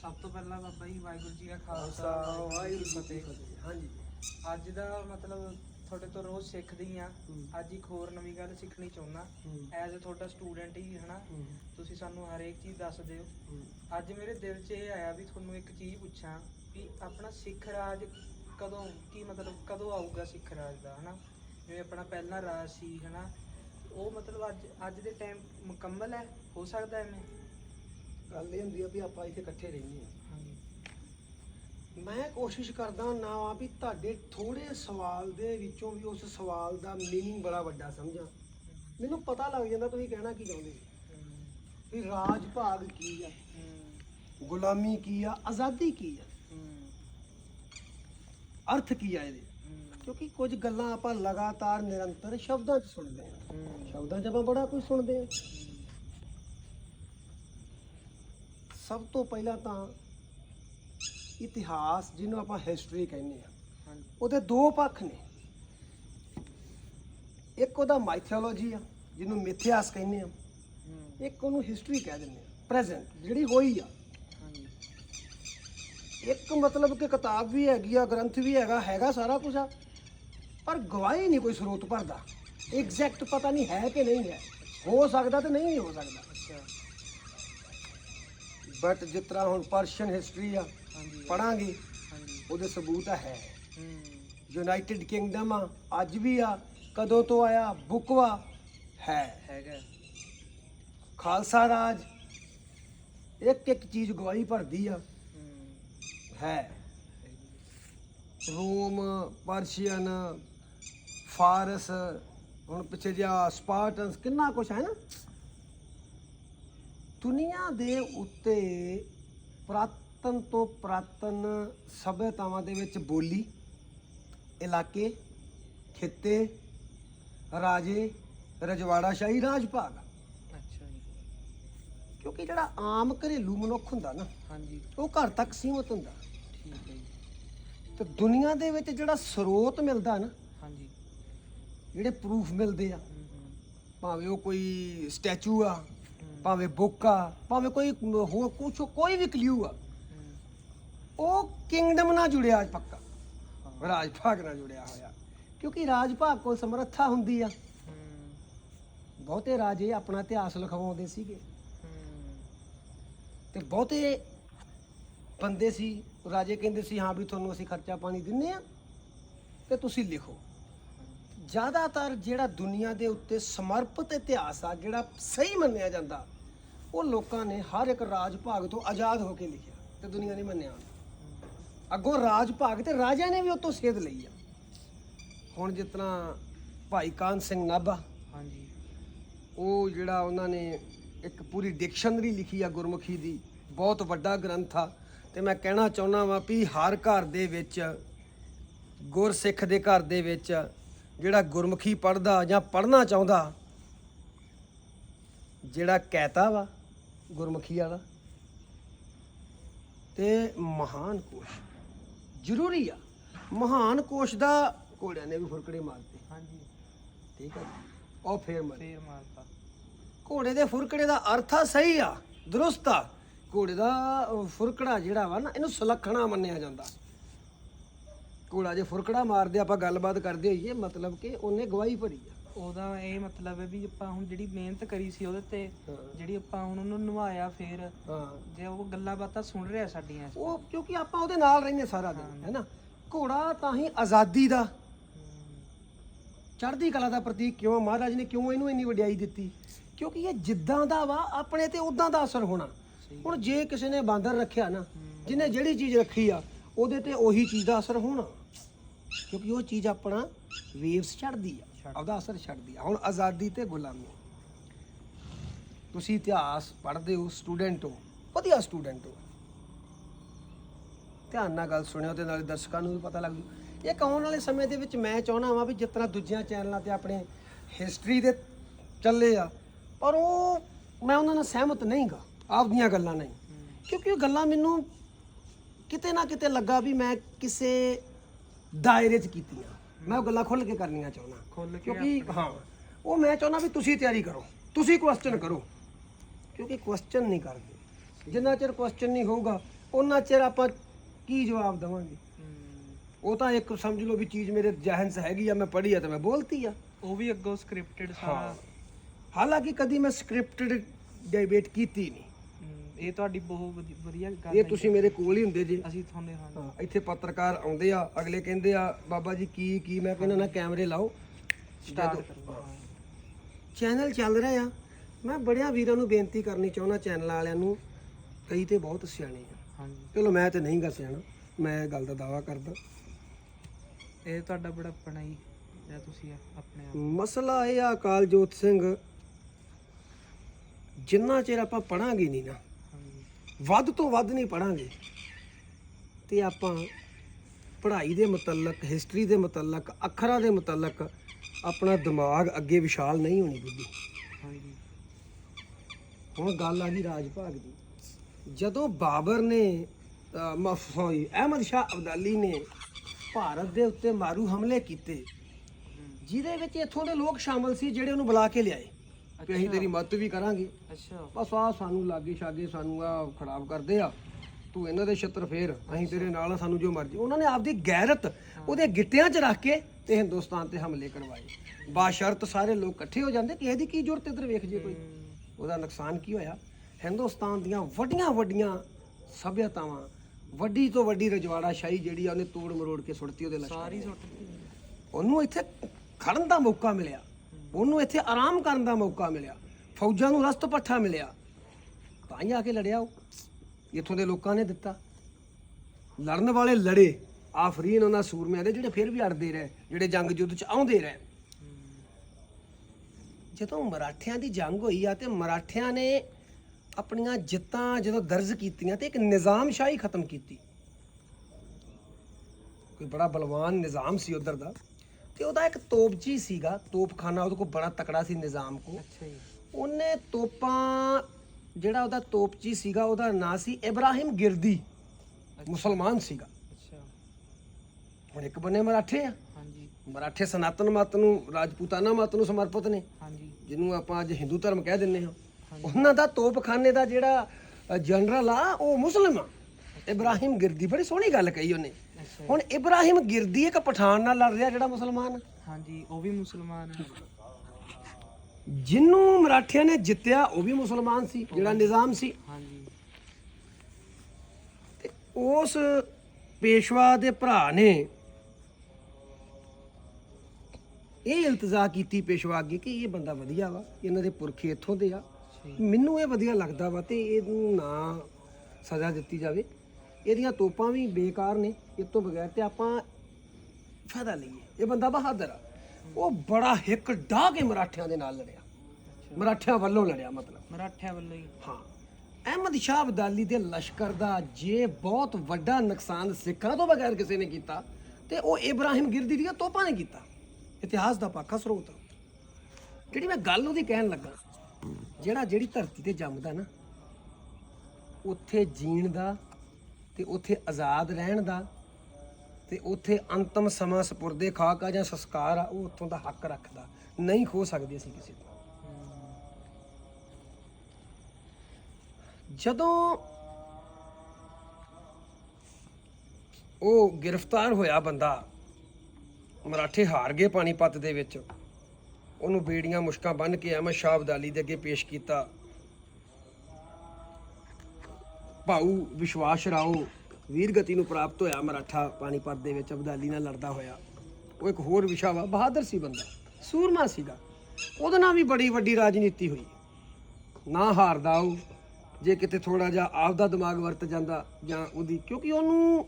ਸਭ ਤੋਂ ਪਹਿਲਾਂ ਬਾਬਾ ਜੀ ਵਾਹਿਗੁਰੂ ਜੀ ਕਾ ਖਾਲਸਾ ਵਾਹਿਗੁਰੂ ਜੀ ਕੀ ਫਤਿਹ। ਹਾਂਜੀ। ਅੱਜ ਦਾ ਮਤਲਬ ਤੁਹਾਡੇ ਤੋਂ ਰੋਜ਼ ਸਿੱਖਦੀ ਆ। ਅੱਜ ਇੱਕ ਹੋਰ ਨਵੀਂ ਗੱਲ ਸਿੱਖਣੀ ਚਾਹੁੰਦਾ। ਐਜ਼ ਅ ਤੁਹਾਡਾ ਸਟੂਡੈਂਟ ਹੀ ਹਨਾ। ਤੁਸੀਂ ਸਾਨੂੰ ਹਰੇਕ ਚੀਜ਼ ਦੱਸ ਦਿਓ। ਅੱਜ ਮੇਰੇ ਦਿਲ 'ਚ ਇਹ ਆਇਆ ਵੀ ਤੁਹਾਨੂੰ ਇੱਕ ਚੀਜ਼ ਪੁੱਛਾਂ ਵੀ ਆਪਣਾ ਸਿੱਖ ਰਾਜ ਕਦੋਂ ਕੀ ਮਤਲਬ ਕਦੋਂ ਆਊਗਾ ਸਿੱਖ ਰਾਜ ਦਾ ਹਨਾ? ਜਿਵੇਂ ਆਪਣਾ ਪਹਿਲਾ ਰਾਜ ਸੀ ਹਨਾ? ਉਹ ਮਤਲਬ ਅੱਜ ਅੱਜ ਦੇ ਟਾਈਮ ਮੁਕੰਮਲ ਹੈ? ਹੋ ਸਕਦਾ ਐਵੇਂ? ਗੱਲ ਇਹ ਹੁੰਦੀ ਆ ਵੀ ਆਪਾਂ ਇੱਥੇ ਇਕੱਠੇ ਰਹਿੰਦੇ ਆ। ਹਾਂਜੀ। ਮੈਂ ਕੋਸ਼ਿਸ਼ ਕਰਦਾ ਨਾ ਆ ਵੀ ਤੁਹਾਡੇ ਥੋੜੇ ਸਵਾਲ ਦੇ ਵਿੱਚੋਂ ਵੀ ਉਸ ਸਵਾਲ ਦਾ ਮੀਨਿੰਗ ਬੜਾ ਵੱਡਾ ਸਮਝਾਂ। ਮੈਨੂੰ ਪਤਾ ਲੱਗ ਜਾਂਦਾ ਤੁਸੀਂ ਕਹਿਣਾ ਕੀ ਚਾਹੁੰਦੇ। ਹਮ, ਵੀ ਰਾਜ ਭਾਗ ਕੀ ਆ? ਗੁਲਾਮੀ ਕੀ ਆ? ਆਜ਼ਾਦੀ ਕੀ ਆ? ਅਰਥ ਕੀ ਆ ਇਹਦੇ? ਕਿਉਂਕਿ ਕੁਝ ਗੱਲਾਂ ਆਪਾਂ ਲਗਾਤਾਰ ਨਿਰੰਤਰ ਸ਼ਬਦਾਂ 'ਚ ਸੁਣਦੇ ਆ। ਹਮ, ਸ਼ਬਦਾਂ 'ਚ ਆਪਾਂ ਬੜਾ ਕੁਝ ਸੁਣਦੇ ਆ। ਸਭ ਤੋਂ ਪਹਿਲਾਂ ਤਾਂ ਇਤਿਹਾਸ ਜਿਹਨੂੰ ਆਪਾਂ ਹਿਸਟਰੀ ਕਹਿੰਦੇ ਆ ਉਹਦੇ ਦੋ ਪੱਖ ਨੇ। ਇੱਕ ਉਹਦਾ ਮਾਈਥੋਲੋਜੀ ਆ ਜਿਹਨੂੰ ਮਿਥਿਹਾਸ ਕਹਿੰਦੇ ਆ ਇੱਕ ਉਹਨੂੰ ਹਿਸਟਰੀ ਕਹਿ ਦਿੰਦੇ ਆ ਪ੍ਰੈਜ਼ੈਂਟ ਜਿਹੜੀ ਹੋਈ ਆ। ਇੱਕ ਮਤਲਬ ਕਿ ਕਿਤਾਬ ਵੀ ਹੈਗੀ ਆ ਗ੍ਰੰਥ ਵੀ ਹੈਗਾ ਹੈਗਾ ਸਾਰਾ ਕੁਝ ਆ ਪਰ ਗਵਾਹੀ ਨਹੀਂ ਕੋਈ ਸਰੋਤ ਭਰਦਾ। ਐਗਜ਼ੈਕਟ ਪਤਾ ਨਹੀਂ ਹੈ ਕਿ ਨਹੀਂ ਹੈ। ਹੋ ਸਕਦਾ ਤੇ ਨਹੀਂ ਹੋ ਸਕਦਾ। ਬਟ ਜਿਸ ਤਰ੍ਹਾਂ ਹੁਣ ਪਰਸ਼ੀਅਨ ਹਿਸਟਰੀ ਆ ਹਾਂਜੀ। ਪੜਾਂਗੇ ਹਾਂਜੀ। ਉਹਦੇ ਸਬੂਤ ਆ ਹੈ। ਯੂਨਾਈਟਿਡ ਕਿੰਗਡਮ ਆ ਅੱਜ ਵੀ ਆ ਕਦੋਂ ਤੋਂ ਆਇਆ ਬੁਕਵਾ ਹੈ। ਹੈਗਾ। ਖਾਲਸਾ ਰਾਜ ਇੱਕ ਇੱਕ ਚੀਜ਼ ਗਵਾਹੀ ਭਰਦੀ ਆ ਹੈ। ਰੋਮ ਪਰਸ਼ੀਅਨ ਫਾਰਸ ਹੁਣ ਪਿੱਛੇ ਜਿਹਾ ਸਪਾਰਟਨਸ ਕਿੰਨਾ ਕੁਛ ਹੈ ਨਾ? ਦੁਨੀਆ ਦੇ ਉੱਤੇ ਪ੍ਰਾਤਨ ਤੋਂ ਪ੍ਰਾਤਨ ਸਭਿਅਤਾਵਾਂ ਦੇ ਵਿੱਚ ਬੋਲੀ ਇਲਾਕੇ ਖਿੱਤੇ ਰਾਜੇ ਰਜਵਾੜਾਸ਼ਾਹੀ ਰਾਜ ਭਾਗ। ਅੱਛਾ ਜੀ। ਕਿਉਂਕਿ ਜਿਹੜਾ ਆਮ ਘਰੇਲੂ ਮਨੁੱਖ ਹੁੰਦਾ ਨਾ ਹਾਂਜੀ। ਉਹ ਘਰ ਤੱਕ ਸੀਮਤ ਹੁੰਦਾ। ਠੀਕ ਹੈ ਜੀ। ਤੇ ਦੁਨੀਆ ਦੇ ਵਿੱਚ ਜਿਹੜਾ ਸਰੋਤ ਮਿਲਦਾ ਨਾ ਹਾਂਜੀ। ਜਿਹੜੇ ਪ੍ਰੂਫ ਮਿਲਦੇ ਆ ਭਾਵੇਂ ਉਹ ਕੋਈ ਸਟੈਚੂ ਆ ਭਾਵੇਂ ਬੁੱਕ ਆ ਭਾਵੇਂ ਕੋਈ ਹੋਰ ਕੁਛ, ਕੋਈ ਵੀ ਕਲਿਊ ਆ। ਉਹ ਕਿੰਗਡਮ ਨਾਲ ਜੁੜਿਆ ਪੱਕਾ। ਰਾਜ ਭਾਗ ਨਾਲ ਜੁੜਿਆ ਹੋਇਆ। ਕਿਉਂਕਿ ਰਾਜ ਭਾਗ ਕੋਲ ਸਮਰੱਥਾ ਹੁੰਦੀ ਆ। ਬਹੁਤੇ ਰਾਜੇ ਆਪਣਾ ਇਤਿਹਾਸ ਲਿਖਵਾਉਂਦੇ ਸੀਗੇ। ਤੇ ਬਹੁਤੇ ਬੰਦੇ ਸੀ, ਰਾਜੇ ਕਹਿੰਦੇ ਸੀ, ਹਾਂ ਵੀ ਤੁਹਾਨੂੰ ਅਸੀਂ ਖਰਚਾ ਪਾਣੀ ਦਿੰਨੇ ਆ ਤੇ ਤੁਸੀਂ ਲਿਖੋ। ਜ਼ਿਆਦਾਤਰ ਜਿਹੜਾ ਦੁਨੀਆ ਦੇ ਉੱਤੇ ਸਮਰਪਿਤ ਇਤਿਹਾਸ ਆ ਜਿਹੜਾ ਸਹੀ ਮੰਨਿਆ ਜਾਂਦਾ ਉਹ ਲੋਕਾਂ ਨੇ ਹਰ ਇੱਕ ਰਾਜ ਭਾਗ ਤੋਂ ਆਜ਼ਾਦ ਹੋ ਕੇ ਲਿਖਿਆ ਤੇ ਦੁਨੀਆ ਨੇ ਮੰਨਿਆ। ਅੱਗੋਂ ਰਾਜ ਭਾਗ ਤੇ ਰਾਜਿਆਂ ਨੇ ਵੀ ਉਹ ਤੋਂ ਸੇਧ ਲਈ ਆ। ਹੁਣ ਜਿਤਨਾ ਭਾਈ ਕਾਨ ਸਿੰਘ ਨਾਭਾ ਹਾਂਜੀ। ਉਹ ਜਿਹੜਾ ਉਹਨਾਂ ਨੇ ਇੱਕ ਪੂਰੀ ਡਿਕਸ਼ਨਰੀ ਲਿਖੀ ਆ ਗੁਰਮੁਖੀ ਦੀ ਬਹੁਤ ਵੱਡਾ ਗ੍ਰੰਥ ਆ। ਤੇ ਮੈਂ ਕਹਿਣਾ ਚਾਹੁੰਦਾ ਵਾਂ ਵੀ ਹਰ ਘਰ ਦੇ ਵਿੱਚ ਗੁਰਸਿੱਖ ਦੇ ਘਰ ਦੇ ਵਿੱਚ ਜਿਹੜਾ ਗੁਰਮੁਖੀ ਪੜਦਾ ਜਾਂ ਪੜਨਾ ਚਾਹੁੰਦਾ ਜਿਹੜਾ ਕਹਿਤਾ ਵਾ ਗੁਰਮੁਖੀ ਵਾਲਾ ਤੇ ਮਹਾਨ ਕੋਸ਼ ਜ਼ਰੂਰੀ ਆ। ਮਹਾਨ ਕੋਸ਼ ਦਾ ਘੋੜਿਆਂ ਨੇ ਵੀ ਫੁਰਕੜੇ ਮਾਰਤੇ। ਹਾਂਜੀ। ਠੀਕ ਆ ਉਹ ਫੇਰ ਮਰੇ। ਫੇਰ ਮਾਰਤਾ। ਘੋੜੇ ਦੇ ਫੁਰਕੜੇ ਦਾ ਅਰਥ ਆ ਸਹੀ ਆ ਦਰੁਸਤ ਆ। ਘੋੜੇ ਦਾ ਫੁਰਕੜਾ ਜਿਹੜਾ ਵਾ ਨਾ ਇਹਨੂੰ ਸੁਲੱਖਣਾ ਮੰਨਿਆ ਜਾਂਦਾ। ਘੋੜਾ ਜੇ ਫੁਰਕੜਾ ਮਾਰਦੇ ਆਪਾਂ ਗੱਲਬਾਤ ਕਰਦੇ ਹੋਈਏ ਮਤਲਬ ਕਿ ਉਹਨੇ ਗਵਾਹੀ ਭਰੀ ਆ। ਉਹਦਾ ਇਹ ਮਤਲਬ ਹੈ ਵੀ ਆਪਾਂ ਹੁਣ ਜਿਹੜੀ ਮਿਹਨਤ ਕਰੀ ਸੀ ਉਹਦੇ ਤੇ। ਜਿਹੜੀ ਆਪਾਂ ਹੁਣ ਉਹਨੂੰ ਨਵਾਇਆ ਫੇਰ ਹਾਂ। ਜੇ ਉਹ ਗੱਲਾਂ ਬਾਤਾਂ ਸੁਣ ਰਿਹਾ ਸਾਡੀਆਂ ਉਹ ਕਿਉਂਕਿ ਆਪਾਂ ਉਹਦੇ ਨਾਲ ਰਹਿੰਦੇ ਸਾਰਾ ਦਿਨ ਹੈਨਾ? ਘੋੜਾ ਤਾਂ ਹੀ ਆਜ਼ਾਦੀ ਦਾ। ਚੜ੍ਹਦੀ ਕਲਾ ਦਾ ਪ੍ਰਤੀਕ ਕਿਉਂ? ਮਹਾਰਾਜ ਨੇ ਕਿਉਂ ਇਹਨੂੰ ਇੰਨੀ ਵਡਿਆਈ ਦਿੱਤੀ? ਕਿਉਂਕਿ ਇਹ ਜਿੱਦਾਂ ਦਾ ਵਾ ਆਪਣੇ ਤੇ ਉਦਾਂ ਦਾ ਅਸਰ ਹੋਣਾ। ਹੁਣ ਜੇ ਕਿਸੇ ਨੇ ਬਾਂਦਰ ਰੱਖਿਆ ਨਾ ਜਿਹਨੇ ਜਿਹੜੀ ਚੀਜ਼ ਰੱਖੀ ਆ ਉਹਦੇ ਤੇ ਉਹੀ ਚੀਜ਼ ਦਾ ਅਸਰ ਹੋਣਾ। ਕਿਉਂਕਿ ਉਹ ਚੀਜ਼ ਆਪਣਾ ਵੇਵਸ ਛੱਡਦੀ ਆ ਛੱਡ- ਉਹਦਾ ਅਸਰ ਛੱਡਦੀ ਆ। ਹੁਣ ਆਜ਼ਾਦੀ ਤੇ ਗੁਲਾਮੀ। ਤੁਸੀਂ ਇਤਿਹਾਸ ਪੜ੍ਹਦੇ ਹੋ, ਸਟੂਡੈਂਟ ਹੋ, ਵਧੀਆ ਸਟੂਡੈਂਟ ਹੋ। ਧਿਆਨ ਨਾਲ ਗੱਲ ਸੁਣਿਓ ਤੇ ਨਾਲੇ ਦਰਸ਼ਕਾਂ ਨੂੰ ਵੀ ਪਤਾ ਲੱਗ ਜੂ। ਇਹ ਆਉਣ ਵਾਲੇ ਸਮੇਂ ਦੇ ਵਿੱਚ ਮੈਂ ਚਾਹੁੰਦਾ ਵਾਂ ਵੀ ਜਿਸ ਤਰ੍ਹਾਂ ਦੂਜਿਆਂ ਚੈਨਲਾਂ ਤੇ ਆਪਣੇ ਹਿਸਟਰੀ ਦੇ ਚੱਲੇ ਆ, ਪਰ ਉਹ ਮੈਂ ਉਹਨਾਂ ਨਾਲ ਸਹਿਮਤ ਨਹੀਂਗਾ, ਆਪਦੀਆਂ ਗੱਲਾਂ ਨਹੀਂ। ਕਿਉਂਕਿ ਉਹ ਗੱਲਾਂ ਮੈਨੂੰ ਕਿਤੇ ਨਾ ਕਿਤੇ ਲੱਗਾ ਵੀ ਮੈਂ ਕਿਸੇ ਦਾਇਰੇ 'ਚ ਕੀਤੀਆਂ। ਮੈਂ ਉਹ ਗੱਲਾਂ ਖੁੱਲ ਕੇ ਕਰਨੀਆਂ ਚਾਹੁੰਦਾ। ਖੁੱਲ ਕੇ ਕਿਉਂਕਿ ਹਾਂ ਉਹ ਮੈਂ ਚਾਹੁੰਦਾ ਵੀ ਤੁਸੀਂ ਤਿਆਰੀ ਕਰੋ। ਤੁਸੀਂ ਕੁਐਸਚਨ ਕਰੋ। ਕਿਉਂਕਿ ਕੁਐਸਚਨ ਨਹੀਂ ਕਰਦੇ। ਜਿੰਨਾ ਚਿਰ ਕੁਐਸਚਨ ਨਹੀਂ ਹੋਊਗਾ ਉਹਨਾਂ ਚਿਰ ਆਪਾਂ ਕੀ ਜਵਾਬ ਦੇਵਾਂਗੇ? ਉਹ ਤਾਂ ਇੱਕ ਸਮਝ ਲਓ ਵੀ ਚੀਜ਼ ਮੇਰੇ ਜ਼ਿਹਨ 'ਚ ਹੈਗੀ ਆ ਮੈਂ ਪੜ੍ਹੀ ਆ ਤੇ ਮੈਂ ਬੋਲਤੀ ਆ। ਉਹ ਵੀ ਅੱਗੋਂ ਸਕ੍ਰਿਪਟਡ ਸਾਰਾ ਹਾਲਾਂਕਿ ਕਦੀ ਮੈਂ ਸਕ੍ਰਿਪਟਡ ਡਿਬੇਟ ਕੀਤੀ ਨਹੀਂ। ਇਹ ਤੁਹਾਡੀ ਬਹੁਤ ਵਧੀ- ਵਧੀਆ ਗੱਲ ਇਹ ਹੈ ਤੁਸੀਂ ਮੇਰੇ ਕੋਲ ਹੀ ਹੁੰਦੇ ਜੇ। ਅਸੀਂ ਤੁਹਾਨੂੰ ਹਾਂ ਹਾਂ ਇੱਥੇ ਪੱਤਰਕਾਰ ਆਉਂਦੇ ਆ ਅਗਲੇ ਕਹਿੰਦੇ ਆ ਬਾਬਾ ਜੀ ਕੀ ਕੀ? ਮੈਂ ਕਹਿੰਦਾ ਨਾ ਕੈਮਰੇ ਲਾਓ। ਸਟਾਰਟ। ਚੈਨਲ ਚੱਲ ਰਿਹਾ ਆ। ਮੈਂ ਬੜਿਆਂ ਵੀਰਾਂ ਨੂੰ ਬੇਨਤੀ ਕਰਨੀ ਚਾਹੁੰਦਾ ਚੈਨਲ ਵਾਲਿਆਂ ਨੂੰ। ਕਈ ਤੇ ਬਹੁਤ ਸਿਆਣੇ ਆ। ਹਾਂਜੀ। ਚਲੋ ਮੈਂ ਤੇ ਨਹੀਂ ਗਾ ਸਿਆਣਾ। ਮੈਂ ਇਹ ਗੱਲ ਦਾ ਦਾਵਾ ਕਰਦਾ। ਇਹ ਤੁਹਾਡਾ ਬੜਾਪਣਾ ਹੀ ਜਾਂ ਤੁਸੀਂ ਆਪਣੇ ਆਪ। ਮਸਲਾ ਇਹ ਆ ਅਕਾਲਜੋਤ ਸਿੰਘ ਜਿੰਨਾ ਚਿਰ ਆਪਾਂ ਪੜਾਂਗੇ ਨਹੀਂ ਨਾ ਵੱਧ ਤੋਂ ਵੱਧ ਨਹੀਂ ਪੜਾਂਗੇ। ਤੇ ਆਪਾਂ ਪੜ੍ਹਾਈ ਦੇ ਮੁਤਲਕ ਹਿਸਟਰੀ ਦੇ ਮੁਤਲਕ ਅੱਖਰਾਂ ਦੇ ਮੁਤਲਕ ਆਪਣਾ ਦਿਮਾਗ ਅੱਗੇ ਵਿਸ਼ਾਲ ਨਹੀਂ ਹੋਣੀ ਬੁੱਧੀ। ਹਾਂਜੀ। ਹੁਣ ਗੱਲ ਆ ਗਈ ਰਾਜ ਭਾਗ ਦੀ। ਜਦੋਂ ਬਾਬਰ ਨੇ ਸੌਰੀ ਅਹਿਮਦ ਸ਼ਾਹ ਅਬਦਾਲੀ ਨੇ ਭਾਰਤ ਦੇ ਉੱਤੇ ਮਾਰੂ ਹਮਲੇ ਕੀਤੇ ਜਿਹਦੇ ਵਿੱਚ ਇੱਥੋਂ ਦੇ ਲੋਕ ਸ਼ਾਮਲ ਸੀ ਜਿਹੜੇ ਉਹਨੂੰ ਬੁਲਾ ਕੇ ਲਿਆਏ। ਕਿ ਅਸੀਂ ਤੇਰੀ ਮਦਦ ਵੀ ਕਰਾਂਗੇ। ਅੱਛਾ। ਬਸ ਆ ਸਾਨੂੰ ਲਾਗੇ ਛਾਗੇ ਸਾਨੂੰ ਆ ਖਰਾਬ ਕਰਦੇ ਆ। ਤੂੰ ਇਹਨਾਂ ਦੇ ਛੱਤਰ ਫੇਰ ਅਸੀਂ ਤੇਰੇ ਨਾਲ ਆ ਸਾਨੂੰ ਜੋ ਮਰਜ਼ੀ। ਉਹਨਾਂ ਨੇ ਆਪਦੀ ਗੈਰਤ ਉਹਦੇ ਗਿੱਟਿਆਂ 'ਚ ਰੱਖ ਕੇ ਤੇ ਹਿੰਦੁਸਤਾਨ ਤੇ ਹਮਲੇ ਕਰਵਾਏ। ਬਾਸ਼ਰਤ ਸਾਰੇ ਲੋਕ ਇਕੱਠੇ ਹੋ ਜਾਂਦੇ ਕਿਸੇ ਦੀ ਕੀ ਜ਼ਰੂਰਤ ਇੱਧਰ ਵੇਖ ਜੇ ਕੋਈ। ਉਹਦਾ ਨੁਕਸਾਨ ਕੀ ਹੋਇਆ? ਹਿੰਦੁਸਤਾਨ ਦੀਆਂ ਵੱਡੀਆਂ ਵੱਡੀਆਂ ਸਭਿਅਤਾਵਾਂ ਵੱਡੀ ਤੋਂ ਵੱਡੀ ਰਜਵਾੜਾ ਸ਼ਾਹੀ ਜਿਹੜੀ ਆ ਉਹਨੇ ਤੋੜ ਮਰੋੜ ਕੇ ਸੁੱਟਤੀ ਉਹਦੇ ਲਸ਼ਕਰ ਸਾਰੀ। ਸੁੱਟ ਦਿੱਤੀ। ਉਹਨੂੰ ਇੱਥੇ ਖੜਨ ਦਾ ਮੌਕਾ ਮਿਲਿਆ। ਉਹਨੂੰ ਇੱਥੇ ਆਰਾਮ ਕਰਨ ਦਾ ਮੌਕਾ ਮਿਲਿਆ। ਫੌਜਾਂ ਨੂੰ ਰਸਤ ਪੱਠਾ ਮਿਲਿਆ। ਤਾਂ ਹੀ ਆ ਕੇ ਲੜਿਆ ਉਹ। ਇੱਥੋਂ ਦੇ ਲੋਕਾਂ ਨੇ ਦਿੱਤਾ। ਲੜਨ ਵਾਲੇ ਲੜੇ। ਆਫਰੀਨ ਉਹਨਾਂ ਸੂਰਮਿਆਂ ਦੇ ਜਿਹੜੇ ਫਿਰ ਵੀ ਅੜਦੇ ਰਹੇ, ਜਿਹੜੇ ਜੰਗ ਯੁੱਧ ਚ ਆਉਂਦੇ ਰਹੇ। ਜਦੋਂ ਮਰਾਠਿਆਂ ਦੀ ਜੰਗ ਹੋਈ ਆ ਤੇ ਮਰਾਠਿਆਂ ਨੇ ਆਪਣੀਆਂ ਜਿੱਤਾਂ ਜਦੋਂ ਦਰਜ ਕੀਤੀਆਂ ਤੇ ਇੱਕ ਨਿਜ਼ਾਮ ਸ਼ਾਹੀ ਖਤਮ ਕੀਤੀ। ਕੋਈ ਬੜਾ ਬਲਵਾਨ ਨਿਜ਼ਾਮ ਸੀ ਉਧਰ ਦਾ। ਤੇ ਉਹਦਾ ਇੱਕ ਤੋਪਜੀ ਸੀਗਾ ਤੋਪਖਾਨਾ ਉਹਦੇ ਕੋਲ ਬੜਾ ਤਕੜਾ ਸੀ ਨਿਜ਼ਾਮ ਕੋ। ਅੱਛਾ ਜੀ। ਉਹਨੇ ਤੋਪਾਂ ਜਿਹੜਾ ਉਹਦਾ ਤੋਪਜੀ ਸੀਗਾ ਉਹਦਾ ਨਾਂ ਸੀ ਇਬਰਾਹਿਮ ਗਿਰਦੀ। ਮੁਸਲਮਾਨ ਸੀਗਾ। ਅੱਛਾ। ਹੁਣ ਇੱਕ ਬੰਨੇ ਮਰਾਠੇ ਆ। ਹਾਂਜੀ। ਮਰਾਠੇ ਸਨਾਤਨ ਮਤ ਨੂੰ ਰਾਜਪੂਤਾਨਾ ਮਤ ਨੂੰ ਸਮਰਪਿਤ ਨੇ। ਹਾਂਜੀ। ਜਿਹਨੂੰ ਆਪਾਂ ਅੱਜ ਹਿੰਦੂ ਧਰਮ ਕਹਿ ਦਿੰਨੇ ਹਾਂ। ਉਹਨਾਂ ਦਾ ਤੋਪਖਾਨੇ ਦਾ ਜਿਹੜਾ ਅ, ਜਨਰਲ ਆ ਉਹ ਮੁਸਲਮ ਆ ਇਬਰਾਹਿਮ ਗਿਰਦੀ ਬੜੀ ਸੋਹਣੀ ਗੱਲ ਕਹੀ ਉਹਨੇ। ਹੁਣ ਇਬਰਾਹਿਮ ਗਿਰਦੀ ਇੱਕ ਪਠਾਨ ਨਾਲ ਲੜ ਰਿਹਾ ਜਿਹੜਾ ਮੁਸਲਮਾਨ। ਹਾਂਜੀ ਉਹ ਵੀ ਮੁਸਲਮਾਨ ਹੈ। ਜਿਹਨੂੰ ਮਰਾਠਿਆਂ ਨੇ ਜਿੱਤਿਆ ਉਹ ਵੀ ਮੁਸਲਮਾਨ ਸੀ ਜਿਹੜਾ ਨਿਜ਼ਾਮ ਸੀ। ਹਾਂਜੀ। ਤੇ ਉਸ ਪੇਸ਼ਵਾ ਦੇ ਭਰਾ ਨੇ ਇਹ ਇਲਤਜ਼ਾ ਕੀਤੀ ਪੇਸ਼ਵਾ ਅੱਗੇ ਕਿ ਇਹ ਬੰਦਾ ਵਧੀਆ ਵਾ ਇਹਨਾਂ ਦੇ ਪੁਰਖੇ ਇੱਥੋਂ ਦੇ ਆ। ਮੈਨੂੰ ਇਹ ਵਧੀਆ ਲੱਗਦਾ ਵਾ ਤੇ ਇਹਨੂੰ ਨਾ ਸਜ਼ਾ ਦਿੱਤੀ ਜਾਵੇ। ਇਹਦੀਆਂ ਤੋਪਾਂ ਵੀ ਬੇਕਾਰ ਨੇ ਇਹ ਤੋਂ ਬਗੈਰ ਤੇ ਆਪਾਂ ਫਾਇਦਾ ਲਈਏ ਇਹ ਬੰਦਾ ਬਹਾਦਰ ਆ। ਉਹ ਬੜਾ ਹਿੱਕ ਡਾਹ ਕੇ ਮਰਾਠਿਆਂ ਦੇ ਨਾਲ ਲੜਿਆ। ਮਰਾਠਿਆਂ ਵੱਲੋਂ ਲੜਿਆ ਮਤਲਬ। ਮਰਾਠਿਆਂ ਵੱਲੋਂ ਹੀ। ਹਾਂ। ਅਹਿਮਦ ਸ਼ਾਹ ਅਬਦਾਲੀ ਦੇ ਲਸ਼ਕਰ ਦਾ ਜੇ ਬਹੁਤ ਵੱਡਾ ਨੁਕਸਾਨ ਸਿੱਖਾਂ ਤੋਂ ਬਗੈਰ ਕਿਸੇ ਨੇ ਕੀਤਾ ਤੇ ਉਹ ਇਬਰਾਹਿਮ ਗਿਰਦੀ ਦੀਆਂ ਤੋਪਾਂ ਨੇ ਕੀਤਾ। ਇਤਿਹਾਸ ਦਾ ਪਾਕਾ ਸਰੋਤ। ਜਿਹੜੀ ਮੈਂ ਗੱਲ ਉਹਦੀ ਕਹਿਣ ਲੱਗਾ ਜਿਹੜਾ ਜਿਹੜੀ ਧਰਤੀ ਤੇ ਜੰਮਦਾ ਨਾ ਉੱਥੇ ਜੀਣ ਦਾ ਤੇ ਉੱਥੇ ਆਜ਼ਾਦ ਰਹਿਣ ਦਾ ਤੇ ਉੱਥੇ ਅੰਤਮ ਸਮਾਂ ਸਪੁਰਦੇ ਖਾਕ ਆ ਜਾਂ ਸੰਸਕਾਰ ਆ, ਉਹ ਉੱਥੋਂ ਦਾ ਹੱਕ ਰੱਖਦਾ। ਨਹੀਂ ਖੋ ਸਕਦੇ ਅਸੀਂ ਕਿਸੇ ਤੋਂ। ਜਦੋਂ ਉਹ ਗ੍ਰਿਫਤਾਰ ਹੋਇਆ ਬੰਦਾ, ਮਰਾਠੇ ਹਾਰ ਗਏ ਪਾਣੀਪਤ ਦੇ ਵਿੱਚ। ਉਹਨੂੰ ਬੇੜੀਆਂ ਮੁਸ਼ਕਾਂ ਬੰਨ ਕੇ ਅਹਿਮਦ ਸ਼ਾਹ ਅਬਦਾਲੀ ਦੇ ਅੱਗੇ ਪੇਸ਼ ਕੀਤਾ। ਭਾਊ, ਵਿਸ਼ਵਾਸ ਰਾਓ ਵੀਰਗਤੀ ਨੂੰ ਪ੍ਰਾਪਤ ਹੋਇਆ ਮਰਾਠਾ ਪਾਣੀਪਤ ਦੇ ਵਿੱਚ, ਅਬਦਾਲੀ ਨਾਲ ਲੜਦਾ ਹੋਇਆ। ਉਹ ਇੱਕ ਹੋਰ ਵਿਸ਼ਾ ਵਾ, ਬਹਾਦਰ ਸੀ ਬੰਦਾ, ਸੂਰਮਾ ਸੀਗਾ। ਉਹਦੇ ਨਾਲ ਵੀ ਬੜੀ ਵੱਡੀ ਰਾਜਨੀਤੀ ਹੋਈ। ਨਾ ਹਾਰਦਾ ਉਹ, ਜੇ ਕਿਤੇ ਥੋੜਾ ਜਿਹਾ ਆਪਦਾ ਦਿਮਾਗ ਵਰਤ ਜਾਂਦਾ ਜਾਂ ਉਹਦੀ, ਕਿਉਂਕਿ ਉਹਨੂੰ